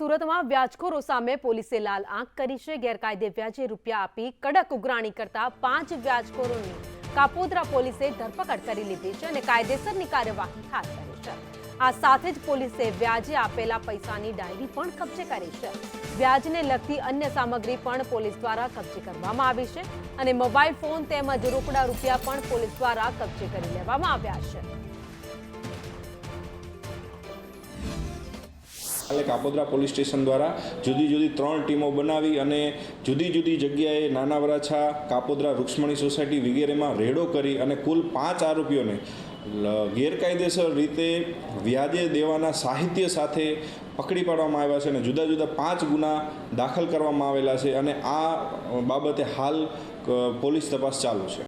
સુરતમાં વ્યાજખોરો સામે પોલીસે લાલ આંખ કરી છે. ગેરકાયદે વ્યાજે રૂપિયા આપી કડક ઉઘરાણી કરતા પાંચ વ્યાજખોરોની કાપોદ્રા પોલીસે ધરપકડ કરી લીધી છે અને કાયદેસરની કાર્યવાહી હાથ ધરી છે. આ સાથે જ પોલીસે વ્યાજે આપેલા પૈસાની ડાયરી પણ કબજે કરી છે. વ્યાજને લગતી અન્ય સામગ્રી પણ પોલીસ દ્વારા કબજે કરવામાં આવી છે અને મોબાઈલ ફોન તેમજ રોકડા રૂપિયા પણ પોલીસ દ્વારા કબજે કરી લેવામાં આવ્યા છે. કાલે કાપોદ્રા પોલીસ સ્ટેશન દ્વારા જુદી જુદી ત્રણ ટીમો બનાવી અને જુદી જુદી જગ્યાએ નાના વરાછા કાપોદ્રા રૂક્ષ્મણી સોસાયટી વગેરેમાં રેડો કરી અને કુલ પાંચ આરોપીઓને ગેરકાયદેસર રીતે વ્યાજે દેવાના સાહિત્ય સાથે પકડી પાડવામાં આવ્યા છે અને જુદા જુદા પાંચ ગુના દાખલ કરવામાં આવેલા છે અને આ બાબતે હાલ પોલીસ તપાસ ચાલુ છે.